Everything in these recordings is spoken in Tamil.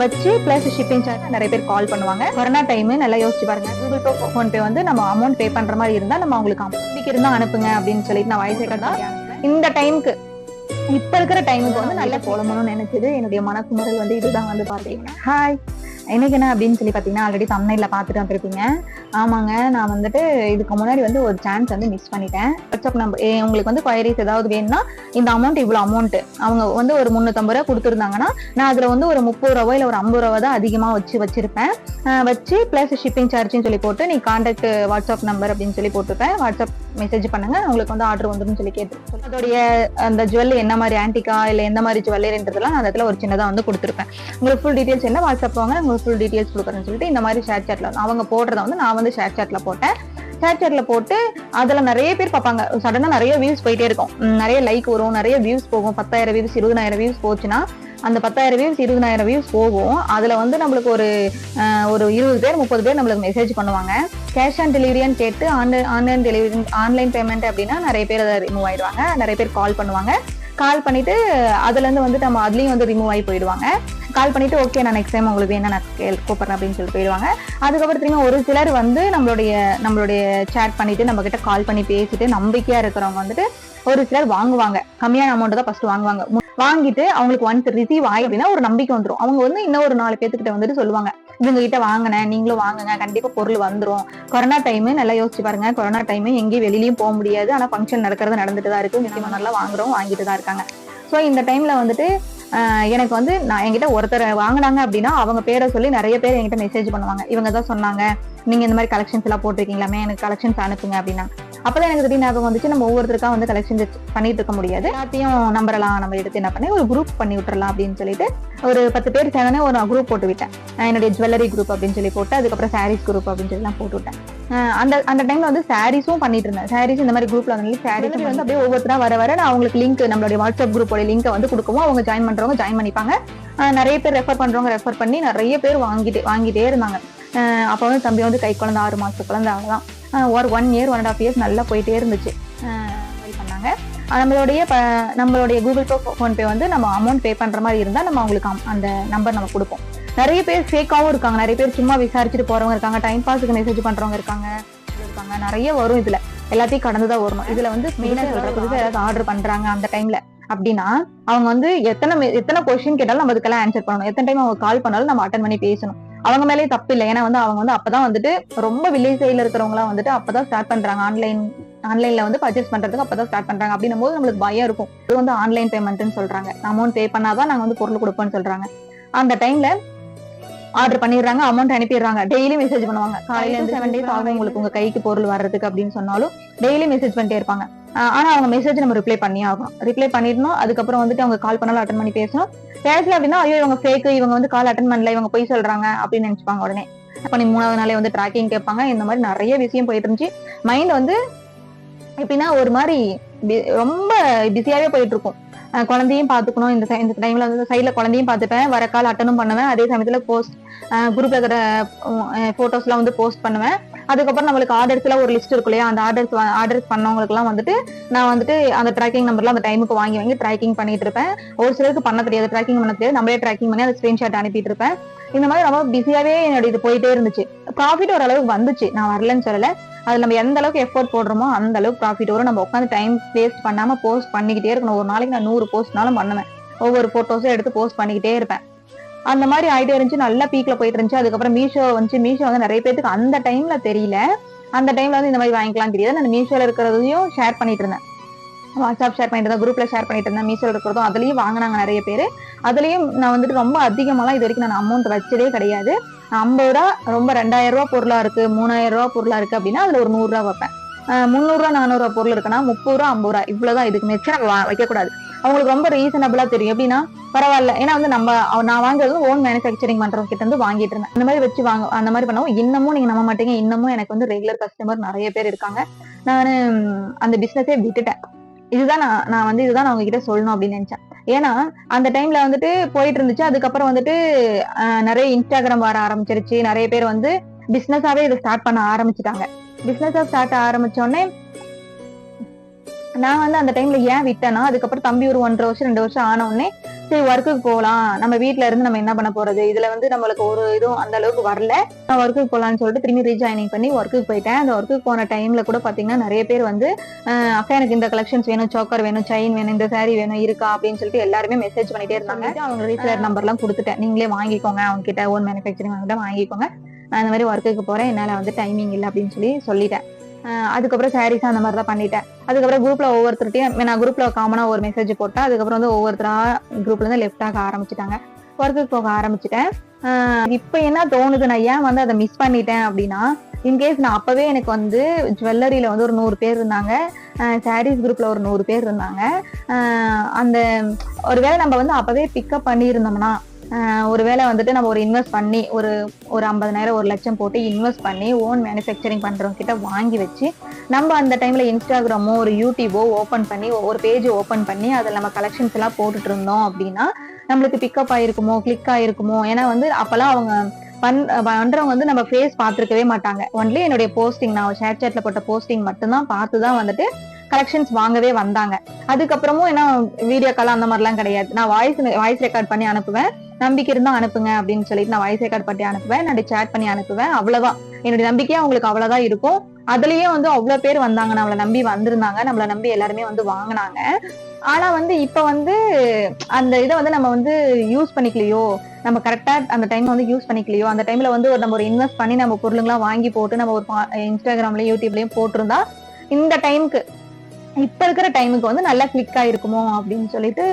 வச்சு பிளஸ் ஷிப்பிங் சார்ஜ் நிறைய பேர் கால் பண்ணுவாங்க. கொரோனா டைம் நல்லா யோசிச்சு பாருங்க. கூகுள் பே ஃபோன் பே வந்து நம்ம அமௌண்ட் பே பண்ற மாதிரி இருந்தா நம்ம அவங்களுக்கு அமௌண்ட் இருந்தா அனுப்புங்க அப்படின்னு சொல்லிட்டு நான் வயசு தான் இந்த டைமுக்கு இப்ப இருக்கிற டைமுக்கு வந்து நல்லா போலணும்னு நினைச்சது என்னுடைய மனக்குமுறை வந்து இதுதான் வந்து பாத்தீங்கன்னா. ஹாய் எனக்கு என்ன அப்படின்னு சொல்லி பார்த்தீங்கன்னா ஆல்ரெடி தமிழ்ல பார்த்துட்டு வந்திருப்பீங்க ஆமாங்க நான் வந்துட்டு இதுக்கு முன்னாடி வந்து ஒரு சான்ஸ் வந்து மிஸ் பண்ணிட்டேன். வாட்ஸ்அப் நம்பர் உங்களுக்கு வந்து குயரிஸ் ஏதாவது வேணும்னா இந்த அமௌண்ட் இவ்வளவு அமௌண்ட் அவங்க வந்து ஒரு முந்நூற்றம்பது ரூபா கொடுத்துருந்தாங்கன்னா நான் அதுல வந்து ஒரு முப்பது ரூபா இல்ல ஒரு ஐம்பது ரூபா தான் அதிகமா வச்சு வச்சிருப்பேன். வச்சு பிளஸ் ஷிப்பிங் சார்ஜ்னு சொல்லி போட்டு நீ கான்டாக்ட் வாட்ஸ்அப் நம்பர் அப்படின்னு சொல்லி போட்டுப்பேன் வாட்ஸ்அப் மெசேஜ் பண்ணுங்க உங்களுக்கு வந்து ஆர்டர் வந்துடும் சொல்லி கேட்டு அதோடைய அந்த ஜுவல் என்ன மாதிரி ஆன்டிகா இல்ல எந்த மாதிரி ஜுவல்லரின்றதெல்லாம் நான் அந்த இடத்துல ஒரு சின்னதா வந்து கொடுத்துருப்பேன். உங்களுக்கு ஃபுல் டீடைல்ஸ் என்ன வாட்ஸ்அப் வாங்க உங்களுக்கு ஃபுல் டீடைல்ஸ் கொடுக்குறேன்னு சொல்லிட்டு இந்த மாதிரி ஷேர் சாட்டில் அவங்க போடுறத வந்து நான் வந்து ஷேர் சாட்டில் போட்டேன். ஷேர் சாட்டில் போட்டு அதில் நிறைய பேர் பார்ப்பாங்க. சடனாக நிறைய வியூஸ் போயிட்டே இருக்கும். நிறைய லைக் வரும் நிறைய வியூஸ் போகும். பத்தாயிரம் வியூஸ் இருபதாயிரம் வியூஸ் போச்சுன்னா அந்த பத்தாயிரம் வியூஸ் இருபதாயிரம் வியூஸ் போகும். அதில் வந்து நம்மளுக்கு ஒரு ஒரு இருபது பேர் முப்பது பேர் நம்மளுக்கு மெசேஜ் பண்ணுவாங்க. கேஷ் ஆன் டெலிவரியான்னு கேட்டு online online delivery online payment அப்படின்னா நிறைய பேர் அதை ரிமூவ் ஆயிடுவாங்க. நிறைய பேர் கால் பண்ணுவாங்க. கால் பண்ணிட்டு அதுலேருந்து வந்து நம்ம அதுலேயும் வந்து ரிமூவ் ஆகி போயிடுவாங்க. கால் பண்ணிட்டு ஓகே நான் நெக்ஸ்ட் டைம் உங்களுக்கு என்ன நான் கேள் கூப்பிடுறேன் அப்படின்னு சொல்லிட்டு போயிடுவாங்க. அதுக்கப்புறம் திரும்ப ஒரு சிலர் வந்து நம்மளுடைய நம்மளுடைய சேட் பண்ணிட்டு நம்ம கிட்ட கால் பண்ணி பேசிட்டு நம்பிக்கையா இருக்கிறவங்க வந்துட்டு ஒரு சிலர் வாங்குவாங்க. கம்மியான அமௌண்ட் தான் ஃபர்ஸ்ட் வாங்குவாங்க. வாங்கிட்டு அவங்களுக்கு ஒன்ஸ் ரிசீவ் ஆகி அப்படின்னா ஒரு நம்பிக்கை வந்துடும் அவங்க வந்து இன்னும் ஒரு நாலு பேத்துக்கிட்ட வந்துட்டு சொல்லுவாங்க. இவங்க கிட்ட வாங்கினேன் நீங்களும் வாங்குங்க கண்டிப்பா பொருள் வந்துடும் கொரோனா டைம் நல்லா யோசிச்சு பாருங்க. கொரோனா டைம் எங்கேயும் வெளியிலயும் போக முடியாது. ஆனா ஃபங்க்ஷன் நடக்கிறது நடந்துட்டு தான் இருக்கு நல்லா வாங்குறோம் வாங்கிட்டு தான் இருக்காங்க. ஸோ இந்த டைம்ல வந்துட்டு எனக்கு வந்து நான் என்கிட்ட ஒருத்தர் வாங்கினாங்க அப்படின்னா அவங்க பேரை சொல்லி நிறைய பேர் என்கிட்ட மெசேஜ் பண்ணுவாங்க. இவங்க தான் சொன்னாங்க. நீங்க இந்த மாதிரி கலெக்ஷன்ஸ் எல்லாம் போட்டிருக்கீங்களாமே எனக்கு கலெக்ஷன்ஸ் அனுப்புங்க அப்படின்னா. அப்பதான் எனக்கு திடீர் ஞாபகம் வந்துச்சு நம்ம ஒவ்வொருத்தருக்கா வந்து கலெக்ஷன் பண்ணிட்டு இருக்க முடியாது. எல்லாத்தையும் நம்பரெல்லாம் நம்ம எடுத்து என்ன பண்ணி ஒரு குரூப் பண்ணி விட்டுறலாம் அப்படின்னு சொல்லிட்டு ஒரு பத்து பேர் சேர்ந்தனே ஒரு குரூப் போட்டு விட்டேன். என்னுடைய ஜுவல்லரி குரூப் அப்படின்னு சொல்லி போட்டு அதுக்கப்புறம் சாரீஸ் குரூப் அப்படின்னு சொல்லி எல்லாம் போட்டு விட்டேன். அந்த அந்த டைம்ல வந்து சாரீஸும் பண்ணிட்டு இருந்தேன். சாரீஸ் இந்த மாதிரி குரூப்ல வந்து சாரீஸ் வந்து அப்படியே ஒவ்வொருத்தரா வர வர நான் அவங்களுக்கு லிங்க் நம்மளுடைய வாட்ஸ்அப் குரூப்போட லிங்கை வந்து கொடுக்கவும் அவங்க ஜாயின் பண்றவங்க ஜாயின் பண்ணிப்பாங்க. நிறைய பேர் ரெஃபர் பண்றவங்க ரெஃபர் பண்ணி நிறைய பேர் வாங்கிட்டு வாங்கிட்டே இருந்தாங்க. அப்போ வந்து தம்பி வந்து கை குழந்தை ஆறு மாசத்து குழந்தை அவ்வளவுதான். அஹ் ஒரு one year one and half years நல்லா போயிட்டே இருந்துச்சு. பண்ணாங்க. நம்மளுடைய நம்மளுடைய கூகுள் பே ஃபோன் பே வந்து நம்ம அமௌண்ட் பே பண்ற மாதிரி இருந்தா நம்ம அவங்களுக்கு அந்த நம்பர் நம்ம கொடுப்போம். நிறைய பேர் ஃபேக்காவும் இருக்காங்க. நிறைய பேர் சும்மா விசாரிச்சுட்டு போறவங்க இருக்காங்க. டைம் பாஸுக்கு மெசேஜ் பண்றவங்க இருக்காங்க. இருக்காங்க. நிறைய வரும் இதுல. எல்லாத்தையும் கடந்து தான் வரணும். இதுல வந்து மெயினா சொல்ற புதுசா ஏதாவது ஆர்டர் பண்றாங்க அந்த டைம்ல அப்படின்னா அவங்க வந்து எத்தனை எத்தனை கொஸ்டின் கேட்டாலும் நம்ம அதுக்கெல்லாம் ஆன்சர் பண்ணணும். எத்தனை டைம் அவங்க கால் பண்ணாலும் நம்ம அட்டன் பண்ணி பேசணும். அவங்க மேலேயே தப்பு இல்லை. ஏன்னா வந்து அவங்க வந்து அப்பதான் வந்துட்டு ரொம்ப வில்லேஜ் சைடுல இருக்கிறவங்க எல்லாம் வந்துட்டு அப்பதான் ஸ்டார்ட் பண்றாங்க. ஆன்லைன் ஆன்லைன்ல வந்து பர்ச்சேஸ் பண்றதுக்கு அப்பதான் ஸ்டார்ட் பண்றாங்க. அப்படின்னும் போது நம்மளுக்கு பயம் இருக்கும். இது வந்து ஆன்லைன் பேமெண்ட்னு சொல்றாங்க. அமௌண்ட் பே பண்ணாதான் நாங்க வந்து பொருள் கொடுப்போம்னு சொல்றாங்க. அந்த டைம்ல ஆர்டர் பண்ணிடுறாங்க அமௌண்ட் அனுப்பிடுறாங்க. டெய்லி மெசேஜ் பண்ணுவாங்க. காலையில இருந்து செவன் டேஸ் ஆகும் உங்களுக்கு உங்க கைக்கு பொருள் வர்றதுக்கு அப்படின்னு சொன்னாலும் டெய்லி மெசேஜ் பண்ணிட்டே இருப்பாங்க. ஆனா அவங்க மெசேஜ் நம்ம ரிப்ளை பண்ணி ஆகணும். ரிப்ளை பண்ணிடணும் அதுக்கப்புறம் வந்துட்டு அவங்க கால் பண்ணாலும் அட்டன் பண்ணி பேசணும். பேசல அப்படின்னா ஐயோ இவங்க ஃபேக் இவங்க வந்து கால் அட்டன் பண்ணல இவங்க போய் சொல்றாங்க அப்படின்னு நினைச்சுப்பாங்க உடனே. பண்ணி மூணாவது நாளே வந்து ட்ராக்கிங் கேட்பாங்க. இந்த மாதிரி நிறைய விஷயம் போயிட்டு இருந்துச்சு. மைண்ட் வந்து எப்படின்னா ஒரு மாதிரி ரொம்ப பிஸியாவே போயிட்டு இருக்கும். குழந்தையும் பார்த்துக்கணும். இந்த இந்த டைம்ல வந்து சைட்ல குழந்தையும் பார்த்துப்பேன். வர கால் அட்டனும் பண்ணுவேன். அதே சமயத்துல போஸ்ட் குரூப்ல இருக்கிற போட்டோஸ் எல்லாம் வந்து போஸ்ட் பண்ணுவேன். அதுக்கப்புறம் நம்மளுக்கு ஆர்டர்ஸ் எல்லாம் ஒரு லிஸ்ட் இருக்கும் இல்லையா? அந்த ஆர்டர்ஸ் ஆர்டர்ஸ் பண்ணவங்களுக்கு எல்லாம் வந்துட்டு நான் வந்துட்டு அந்த ட்ராக்கிங் நம்பர்ல அந்த டைமுக்கு வாங்கி வாங்கி ட்ராக்கிங் பண்ணிட்டு இருப்பேன். ஒரு சிலருக்கு பண்ண தெரியாது. ட்ராக்கிங் பண்ண தெரியாது. நம்மளே ட்ராக்கிங் பண்ணி அந்த ஸ்கிரீன்ஷாட் அனுப்பிட்டு இருப்பேன். இந்த மாதிரி ரொம்ப பிஸியாவே என்னோட இது போயிட்டே இருந்துச்சு. ப்ராஃபிட் ஓரளவுக்கு வந்துச்சு. நான் வரலன்னு சொல்லல. அது நம்ம எந்த அளவுக்கு எஃபோர்ட் போடுறோமோ அந்த அளவுக்கு ப்ராஃபிட் வரும். நம்ம உட்காந்து டைம் வேஸ்ட் பண்ணாம போஸ்ட் பண்ணிக்கிட்டே இருக்கணும். ஒரு நாளைக்கு நான் நூறு போஸ்ட்னாலும் பண்ணுவேன். ஒவ்வொரு போட்டோஸும் எடுத்து போஸ்ட் பண்ணிக்கிட்டே இருப்பேன். அந்த மாதிரி ஆயிட்டே இருந்துச்சு. நல்லா பீக்ல போயிட்டு இருந்துச்சு. அதுக்கப்புறம் மீஷோ வந்துச்சு. மீஷோ வந்து நிறைய பேருக்கு அந்த டைம்ல தெரியல. அந்த டைம்ல வந்து இந்த மாதிரி வாங்கிக்கலாம் தெரியாது. நான் மீஷோல இருக்கிறதையும் ஷேர் பண்ணிட்டு இருந்தேன். வாட்ஸ்அப் ஷேர் பண்ணிட்டு இருந்தேன். குரூப்ல ஷேர் பண்ணிட்டு இருந்தேன். மீஷோல இருக்கிறதும் அதுலயும் வாங்கினாங்க நிறைய பேர். அதுலயும் நான் வந்துட்டு ரொம்ப அதிகமாலாம் இது வரைக்கும் நான் அமௌண்ட் வச்சதே கிடையாது. ஐம்பது ரூபா ரொம்ப ரெண்டாயிரம் ரூபா பொருளா இருக்கு மூணாயிரம் ரூபா பொருளா இருக்கு அப்படின்னா அதுல ஒரு நூறு ரூபா வைப்பேன். முந்நூறுரூவா நானூறுரூவா ரூபா நானூறு ரூபா பொருள் இருக்குன்னா முப்பது ரூபா ஐம்பது ரூபா இவ்வளவுதான் இதுக்கு மிச்சம் நம்ம வைக்கக்கூடாது. அவங்களுக்கு ரொம்ப ரீசனபிளா தெரியும். எப்படின்னா பரவாயில்ல. ஏன்னா வந்து நம்ம நான் வாங்குறது ஓன் மேனுஃபேக்சரிங் பண்றவங்க கிட்ட இருந்து வாங்கிட்டு இருந்தேன். அந்த மாதிரி வச்சு வாங்க அந்த மாதிரி பண்ணவும் இன்னமும் நீங்க நம்ப மாட்டீங்க. இன்னமும் எனக்கு வந்து ரெகுலர் கஸ்டமர் நிறைய பேர் இருக்காங்க. நான் அந்த பிசினஸே விட்டுட்டேன். இதுதான் நான் நான் வந்து இதுதான் நான் உங்ககிட்ட சொல்லணும் அப்படின்னு நினைச்சேன். ஏன்னா அந்த டைம்ல வந்துட்டு போயிட்டு இருந்துச்சு அதுக்கப்புறம் வந்துட்டு அஹ், நிறைய இன்ஸ்டாகிராம் வர ஆரம்பிச்சிருச்சு. நிறைய பேர் வந்து பிசினஸாவே இதை ஸ்டார்ட் பண்ண ஆரம்பிச்சிட்டாங்க. பிசினஸா ஸ்டார்ட் ஆரம்பிச்ச உடனே நான் வந்து அந்த டைம்ல ஏன் விட்டேன்னா அதுக்கப்புறம் தம்பி ஒரு ஒன்றரை வருஷம் ரெண்டு வருஷம் ஆன உடனே சரி ஒர்க்குக்கு போகலாம். நம்ம வீட்ல இருந்து நம்ம என்ன பண்ண போறது? இதுல வந்து நம்மளுக்கு ஒரு இதுவும் அந்த அளவுக்கு வரல. நான் ஒர்க்குக்கு போகலான்னு சொல்லிட்டு திரும்பி ரீஜாயினிங் பண்ணி ஒர்க்குக்கு போயிட்டேன். அந்த ஒர்க்குக்கு போன டைம்ல கூட பாத்தீங்கன்னா நிறைய பேர் வந்து அக்கா எனக்கு இந்த கலெக்ஷன்ஸ் வேணும் சோக்கர் வேணும் செயின் வேணும் இந்த saree வேணும் இருக்கா? அப்படின்னு சொல்லிட்டு எல்லாருமே மெசேஜ் பண்ணிட்டே இருந்தாங்க. அவங்க ரீசேலர் நம்பர் எல்லாம் கொடுத்துட்டேன். நீங்களே வாங்கிக்கோங்க அவங்க கிட்ட ஓன் மேனுஃபேக்சரிங் கிட்ட வாங்கிக்கோங்க. நான் இந்த மாதிரி ஒர்க்குக்கு போறேன். என்னால வந்து டைமிங் இல்லை அப்படின்னு சொல்லி சொல்லிட்டேன். அதுக்கப்புறம் சாரீஸ் அந்த மாதிரி தான் பண்ணிட்டேன். அதுக்கப்புறம் குரூப்ல ஒவ்வொருத்தருட்டையும் நான் குரூப்ல காமனா ஒரு மெசேஜ் போட்டேன். அதுக்கப்புறம் வந்து ஒவ்வொருத்தரா குரூப்ல இருந்து லெஃப்ட் ஆக ஆரம்பிச்சிட்டாங்க. ஒர்க்குக்கு போக ஆரம்பிச்சிட்டேன். இப்போ என்ன தோணுது? நான் ஏன் வந்து அதை மிஸ் பண்ணிட்டேன் அப்படின்னா இன்கேஸ் நான் அப்பவே எனக்கு வந்து ஜுவல்லரியில வந்து ஒரு நூறு பேர் இருந்தாங்க. சாரீஸ் குரூப்ல ஒரு நூறு பேர் இருந்தாங்க. அந்த ஒருவேளை நம்ம வந்து அப்பவே பிக்கப் பண்ணியிருந்தோம்னா ஒருவேளை வந்துட்டு நம்ம ஒரு இன்வெஸ்ட் பண்ணி ஒரு ஒரு ஐம்பதனாயிரம் ஒரு லட்சம் போட்டு இன்வெஸ்ட் பண்ணி ஓன் மேனுஃபேக்சரிங் பண்றவங்க கிட்ட வாங்கி வச்சு நம்ம அந்த டைம்ல இன்ஸ்டாகிராமோ ஒரு யூடியூபோ ஓப்பன் பண்ணி ஒரு பேஜ் ஓப்பன் பண்ணி அதில் நம்ம கலெக்ஷன்ஸ் எல்லாம் போட்டுட்டு இருந்தோம் அப்படின்னா நம்மளுக்கு பிக்கப் ஆயிருக்குமோ கிளிக் ஆயிருக்குமோ ஏன்னா வந்து அப்பெல்லாம் அவங்க பண் பண்றவங்க வந்து நம்ம ஃபேஸ் பார்த்துருக்கவே மாட்டாங்க. ஒன்லி என்னுடைய போஸ்டிங் நான் ஷேர் சேட்ல போட்ட போஸ்டிங் மட்டும்தான் பார்த்து தான் வந்துட்டு கலெக்ஷன்ஸ் வாங்கவே வந்தாங்க. அதுக்கப்புறமும் என்ன வீடியோ கால் அந்த மாதிரிலாம் கிடையாது. நான் வாய்ஸ் வாய்ஸ் ரெக்கார்ட் பண்ணி அனுப்புவேன். நம்பிக்கை இருந்தா அனுப்புங்க அப்படின்னு சொல்லிட்டு நான் வாய்ஸ் ரெக்கார்ட் பண்ணி அனுப்புவேன். நான் சேட் பண்ணி அனுப்புவேன். அவ்வளவுதான் என்னுடைய நம்பிக்கையா அவங்களுக்கு அவ்வளவுதான் இருக்கும். அதுலயே வந்து அவ்வளவு பேர் வந்தாங்க. நம்மளை நம்பி வந்திருந்தாங்க. நம்மளை நம்பி எல்லாருமே வந்து வாங்கினாங்க. ஆனா வந்து இப்ப வந்து அந்த இதை வந்து நம்ம வந்து யூஸ் பண்ணிக்கலையோ? நம்ம கரெக்டா அந்த டைம் வந்து யூஸ் பண்ணிக்கலையோ? அந்த டைம்ல வந்து ஒரு நம்ம ஒரு இன்வெஸ்ட் பண்ணி நம்ம பொருளுங்களாம் வாங்கி போட்டு நம்ம ஒரு இன்ஸ்டாகிராம்லயும் யூடியூப்லயும் போட்டிருந்தா இந்த டைமுக்கு இப்ப இருக்கிற டைமுக்கு வந்து நல்லா கிளிக் ஆயிருக்குமோ? அப்படின்னு சொல்லிட்டு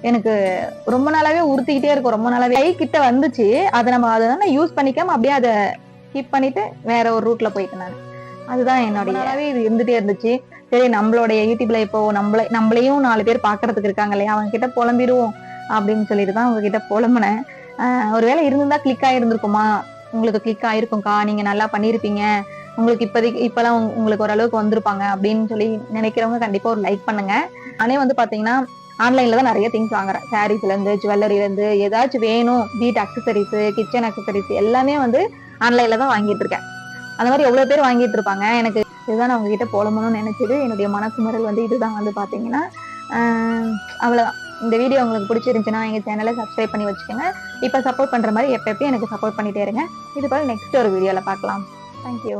எனக்கு ரொம்ப நாளாவே உறுத்திக்கிட்டே இருக்கும் ரொம்ப நாளாவே. கை கிட்ட வந்துச்சு அதை நம்ம அதை நான் யூஸ் பண்ணிக்காம அப்படியே அதை கீப் பண்ணிட்டு வேற ஒரு ரூட்ல போயிட்டேன் நான். அதுதான் என்னுடைய நாளாவே இது இருந்துட்டே இருந்துச்சு. சரி நம்மளுடைய யூடியூப்ல இப்போ நம்மள நம்மளையும் நாலு பேர் பாக்குறதுக்கு இருக்காங்க இல்லையா? அவங்க கிட்ட புலம்பிடுவோம் அப்படின்னு சொல்லிட்டு தான் உங்ககிட்ட புலம்புனேன். ஆஹ் ஒருவேளை இருந்திருந்தா கிளிக் ஆயிருந்திருக்குமா? உங்களுக்கு கிளிக் ஆயிருக்கும்க்கா நீங்க நல்லா பண்ணிருப்பீங்க. உங்களுக்கு இப்போதைக்கு இப்பெல்லாம் உங்களுக்கு ஓரளவுக்கு வந்திருப்பாங்க அப்படின்னு சொல்லி நினைக்கிறவங்க கண்டிப்பா ஒரு லைக் பண்ணுங்க. நானே வந்து பாத்தீங்கன்னா ஆன்லைன்ல தான் நிறைய திங்ஸ் வாங்குறேன். சாரீஸ்ல இருந்து ஜுவல்லரில இருந்து ஏதாச்சும் வேணும் வீட் அக்சசரிஸ் கிச்சன் அக்சசரிஸ் எல்லாமே வந்து ஆன்லைன்ல தான் வாங்கிட்டு இருக்கேன். அந்த மாதிரி எவ்வளவு பேர் வாங்கிட்டு இருப்பாங்க? எனக்கு இதுதான் நான் உங்ககிட்ட போலமணும்னு நினைச்சது. என்னுடைய மனக்குமரல் வந்து இதுதான் வந்து பாத்தீங்கன்னா அவ்வளவுதான். இந்த வீடியோ உங்களுக்கு பிடிச்சிருந்துச்சுன்னா எங்க சேனலை சப்ஸ்கிரைப் பண்ணி வச்சுக்கோங்க. இப்போ சப்போர்ட் பண்ற மாதிரி எப்போ எப்பயும் எனக்கு சப்போர்ட் பண்ணிட்டே இருங்க. இது போல நெக்ஸ்ட் ஒரு வீடியோல பார்க்கலாம். தேங்க்யூ